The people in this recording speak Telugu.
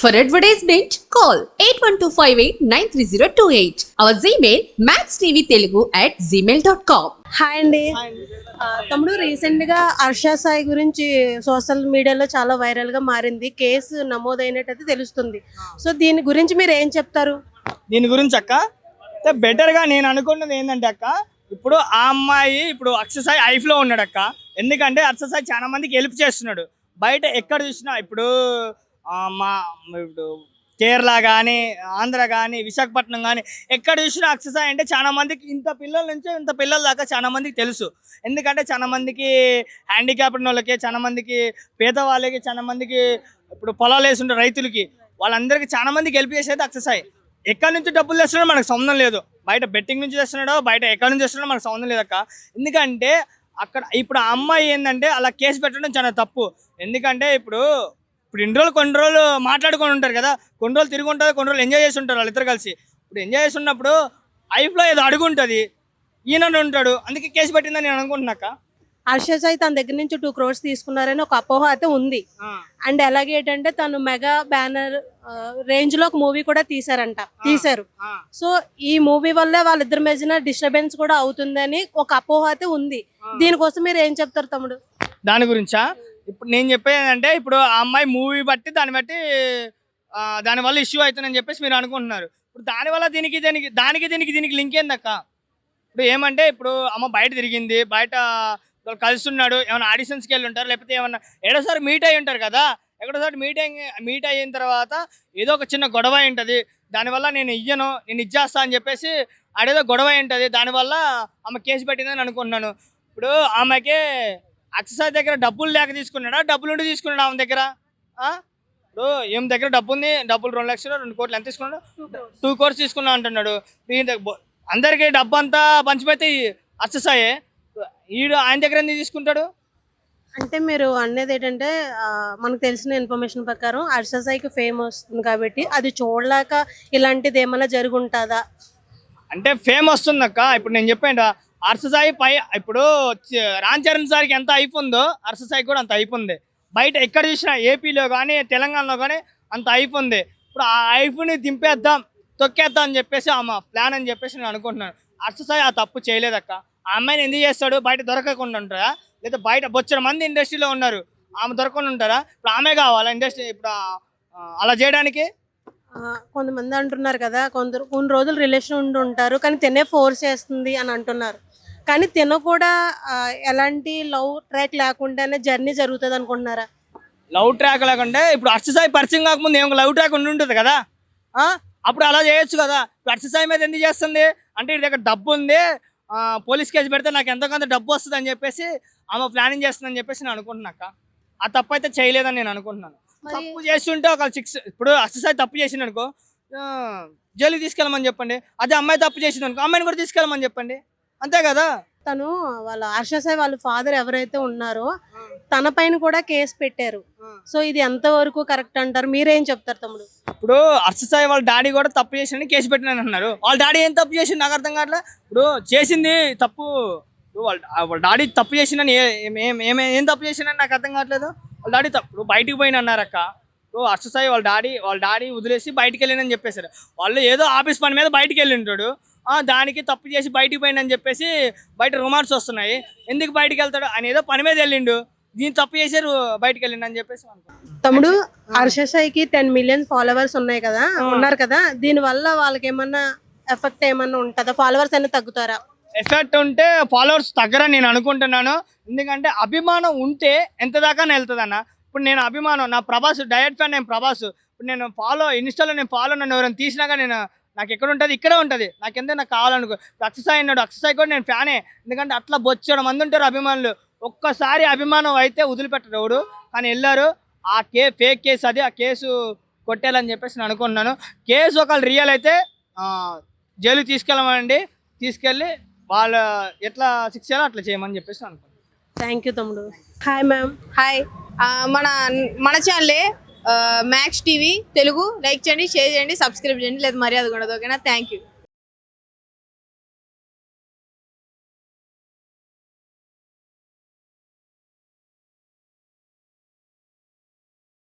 For advertisement, call 8125893028. Our Gmail, maxtvtelugu at gmail.com. Hi అండి తమ్ముడు రీసెంట్గా హర్ష సాయి గురించి సోషల్ మీడియాలో చాలా వైరల్గా మారింది. కేసు నమోదైనట్టయితే తెలుస్తుంది. సో దీని గురించి మీరు ఏం చెప్తారు? దీని గురించి అక్క బెటర్గా నేను అనుకున్నది ఏంటంటే అక్క ఇప్పుడు ఆ అమ్మాయి ఇప్పుడు అక్షసాయి ఐఫ్లో ఉన్నాడు అక్క. ఎందుకంటే అక్షసాయి చాలా మందికి హెల్ప్ చేస్తున్నాడు. బయట ఎక్కడ చూసినా ఇప్పుడు మా ఇప్పుడు కేరళ కానీ ఆంధ్ర కానీ విశాఖపట్నం కానీ ఎక్కడ చూసినా అక్షసాయి అంటే చాలా మందికి ఇంత పిల్లల నుంచి ఇంత పిల్లల దాకా చాలా మందికి తెలుసు. ఎందుకంటే చాలా మందికి హ్యాండిక్యాప్ ఉన్న వాళ్ళకి చాలా మందికి పేదవాళ్ళకి చాలా మందికి ఇప్పుడు పొలాలు వేసుంటే రైతులకి వాళ్ళందరికీ చాలా మందికి హెల్ప్ చేసేది అక్షసాయి ఎక్కడి నుంచి డబ్బులు తెస్తున్నాడో మనకు సంబంధం లేదు. బయట బెట్టింగ్ నుంచి తెస్తున్నాడో బయట ఎక్కడి నుంచి తెస్తున్నాడో మనకు సంబంధం లేదక్క ఎందుకంటే అక్కడ ఇప్పుడు ఆ అమ్మాయి ఏంటంటే అలా కేసు పెట్టడం చాలా తప్పు. ఎందుకంటే ఇప్పుడు ఇప్పుడు ఇన్ని రోజులు కొన్ని రోజులు మాట్లాడుకొని ఉంటారు కదా కొన్ని రోజులు తిరిగి ఉంటారు కొన్ని రోజులు ఎంజాయ్ చేసి ఉంటారు వాళ్ళిద్దరు కలిసి. ఇప్పుడు ఎంజాయ్ చేస్తున్నప్పుడు లైఫ్లో ఏదో అడుగు ఉంటుంది ఈయన ఉంటాడు అందుకే కేసు పెట్టిందని నేను అనుకుంటున్నాక హర్ష సాయి తన దగ్గర నుంచి టూ క్రోర్స్ తీసుకున్నారని ఒక అపోహ అయితే ఉంది. అండ్ అలాగే ఏంటంటే తను మెగా బ్యానర్ రేంజ్లో ఒక మూవీ కూడా తీశారంట తీశారు. సో ఈ మూవీ వల్లే వాళ్ళిద్దరి మధ్యన డిస్టర్బెన్స్ కూడా అవుతుందని ఒక అపోహ అయితే ఉంది. దీనికోసం మీరు ఏం చెప్తారు తమ్ముడు? దాని గురించా? ఇప్పుడు నేను చెప్పేది ఏంటంటే ఇప్పుడు ఆ అమ్మాయి మూవీ బట్టి దాన్ని బట్టి దానివల్ల ఇష్యూ అవుతుందని చెప్పేసి మీరు అనుకుంటున్నారు. ఇప్పుడు దానివల్ల దీనికి దీనికి దానికి దీనికి దీనికి లింక్ ఏందక్క? ఇప్పుడు ఏమంటే ఇప్పుడు అమ్మ బయట తిరిగింది బయట కలుస్తున్నాడు ఏమైనా ఆడిషన్స్కి వెళ్ళి ఉంటారు లేకపోతే ఏమన్నా ఏడోసారి మీట్ అయి ఉంటారు కదా ఎక్కడోసారి మీట్ అయి మీట్ అయిన తర్వాత ఏదో ఒక చిన్న గొడవ ఉంటుంది. దానివల్ల నేను ఇయ్యను నేను ఇచ్చేస్తా అని చెప్పేసి ఆడేదో గొడవ ఉంటుంది. దానివల్ల ఆమె కేసు పెట్టిందని అనుకుంటున్నాను. ఇప్పుడు ఆమెకి అక్షసాయి దగ్గర డబ్బులు లేక తీసుకున్నాడా? డబ్బులు ఉండి తీసుకున్నాడా ఆమె దగ్గర? ఇప్పుడు ఏం దగ్గర డబ్బు ఉంది డబ్బులు రెండు లక్షలు రెండు కోట్లు ఎంత తీసుకున్నాడు? టూ కోర్స్ తీసుకున్నా అంటున్నాడు. అందరికీ డబ్బు అంతా పంచిపోతే అక్షసాయే ఈడు ఆయన దగ్గర ఎందుకు తీసుకుంటాడు? అంటే మీరు అనేది ఏంటంటే మనకు తెలిసిన ఇన్ఫర్మేషన్ ప్రకారం హర్ష సాయికి ఫేమ్ వస్తుంది కాబట్టి అది చూడలేక ఇలాంటిది ఏమైనా జరుగుంటుందా? అంటే ఫేమ్ వస్తుందక్క. ఇప్పుడు నేను చెప్పాను అర్ససాయి పై ఇప్పుడు రామ్ చరణ్ సార్కి ఎంత అయిపోయిందో అర్ససాయి కూడా అంత అయిపోయింది. బయట ఎక్కడ చూసినా ఏపీలో కానీ తెలంగాణలో కానీ అంత అయిపోయింది. ఇప్పుడు ఆ ఐఫ్ని దింపేద్దాం తొక్కేద్దాం అని చెప్పేసి ఆమె ప్లాన్ అని చెప్పేసి నేను అనుకుంటున్నాను. అర్ససాయి ఆ తప్పు చేయలేదక్క. ఆ అమ్మాయిని ఎందుకు చేస్తాడు? బయట దొరకకుండా ఉంటారా? లేదా బయట బొచ్చర మంది ఇండస్ట్రీలో ఉన్నారు. ఆమె దొరకకుండా ఉంటారా? ఇప్పుడు ఆమె కావాలా ఇండస్ట్రీ? ఇప్పుడు అలా చేయడానికి? కొంతమంది అంటున్నారు కదా కొందరు కొన్ని రోజులు రిలేషన్ ఉండి ఉంటారు కానీ తినే ఫోర్స్ చేస్తుంది అని అంటున్నారు. కానీ తిన కూడా ఎలాంటి లవ్ ట్రాక్ లేకుండానే జర్నీ జరుగుతుంది అనుకుంటున్నారా? లవ్ ట్రాక్ లేకుండా ఇప్పుడు అర్చసాయి పరిచయం కాకముందు ఏమో లవ్ ట్రాక్ ఉండి ఉంటుంది కదా? అప్పుడు అలా చేయొచ్చు కదా? ఇప్పుడు అర్చసాయి మీద ఎందుకు చేస్తుంది? అంటే ఇది దగ్గర డబ్బు ఉంది పోలీస్ కేసు పెడితే నాకు ఎంతో కొంత డబ్బు వస్తుంది అని చెప్పేసి ఆమె ప్లానింగ్ చేస్తుందని చెప్పేసి నేను అనుకుంటున్నాక ఆ తప్పు అయితే చేయలేదని నేను అనుకుంటున్నాను. తప్పు చేస్తుంటే ఒక సిక్స్ ఇప్పుడు అర్చసాయి తప్పు చేసింది అనుకో ఆ, జైలుకి తీసుకెళ్ళమని చెప్పండి. అదే అమ్మాయి తప్పు చేసింది అనుకో అమ్మాయిని కూడా తీసుకెళ్ళమని చెప్పండి. అంతే కదా? తను వాళ్ళ హర్ష సాయి వాళ్ళ ఫాదర్ ఎవరైతే ఉన్నారో తన పైన కూడా కేసు పెట్టారు. సో ఇది ఎంతవరకు కరెక్ట్ అంటారు? మీరేం చెప్తారు తమ్ముడు? ఇప్పుడు అర్చసాయి వాళ్ళ డాడీ కూడా తప్పు చేసిందని కేసు పెట్టినని అన్నారు. వాళ్ళ డాడీ ఏం తప్పు చేసింది నాకు అర్థం కావట్లే? ఇప్పుడు చేసింది తప్పు. వాళ్ళ వాళ్ళ డాడీ తప్పు చేసిందని ఏం ఏం ఏం తప్పు చేసిందని నాకు అర్థం కావట్లేదు? వాళ్ళ డాడీ తప్పు ఇప్పుడు బయటికి పోయిన అన్నారక్క. ఇప్పుడు అర్చసాయి వాళ్ళ డాడీ వాళ్ళ డాడీ వదిలేసి బయటికి వెళ్ళినని చెప్పేశారు. వాళ్ళు ఏదో ఆఫీస్ పని మీద బయటికి వెళ్ళి ఉంటాడు ఆ, దానికి తప్పు చేసి బయటికి పోయిందని చెప్పేసి బయట రొమాన్స్ వస్తున్నాయి. ఎందుకు బయటికి వెళ్తాడు? ఆయన ఏదో పని మీద వెళ్ళిండు. దీన్ని తప్పు చేశారు బయటికి వెళ్ళిండు అని చెప్పేసి. తమ్ముడు హర్ష సాయికి టెన్ మిలియన్ ఫాలోవర్స్ ఉన్నాయి కదా ఉన్నారు కదా దీని వల్ల వాళ్ళకి ఏమన్నా ఎఫెక్ట్ ఏమన్నా ఉంటుందా? ఫాలోవర్స్ అయినా తగ్గుతారా? ఎఫెక్ట్ ఉంటే ఫాలోవర్స్ తగ్గరని నేను అనుకుంటున్నాను. ఎందుకంటే అభిమానం ఉంటే ఎంత దాకా వెళ్తుంది అన్న ఇప్పుడు నేను అభిమానం నా ప్రభాస్ డయట్ ఫ్యాన్ నేను ప్రభాస్. ఇప్పుడు నేను ఫాలో ఇన్స్టాలో నేను ఫాలో నన్ను ఎవరైనా తీసినాక నేను నాకు ఎక్కడ ఉంటుంది? ఇక్కడే ఉంటుంది. నాకు ఎంత నాకు కావాలనుకో ఇప్పుడు అక్షసాయి అన్నాడు అక్షసాయి కూడా నేను ఫ్యానే ఎందుకంటే అట్లా బొచ్చడం మంది ఉంటారు అభిమానులు. ఒక్కసారి అభిమానం అయితే వదిలిపెట్టడు ఎవడు. కానీ వెళ్ళారు ఆ కే ఫేక్ కేసు అది ఆ కేసు కొట్టేయాలని చెప్పేసి నేను అనుకుంటున్నాను. కేసు ఒకవేళ రియల్ అయితే జైలు తీసుకెళ్ళమండి. తీసుకెళ్ళి వాళ్ళ ఎట్లా శిక్ష చేయాలో అట్లా చేయమని చెప్పేసి అనుకుంటున్నాను థ్యాంక్ యూ తమ్ముడు. హాయ్ మ్యామ్ హాయ్ మన మన ఛానలే మ్యాక్స్ టీవీ తెలుగు లైక్ చేయండి షేర్ చేయండి సబ్స్క్రైబ్ చేయండి లేదు మర్యాద కూడా ఓకేనా థ్యాంక్ యూ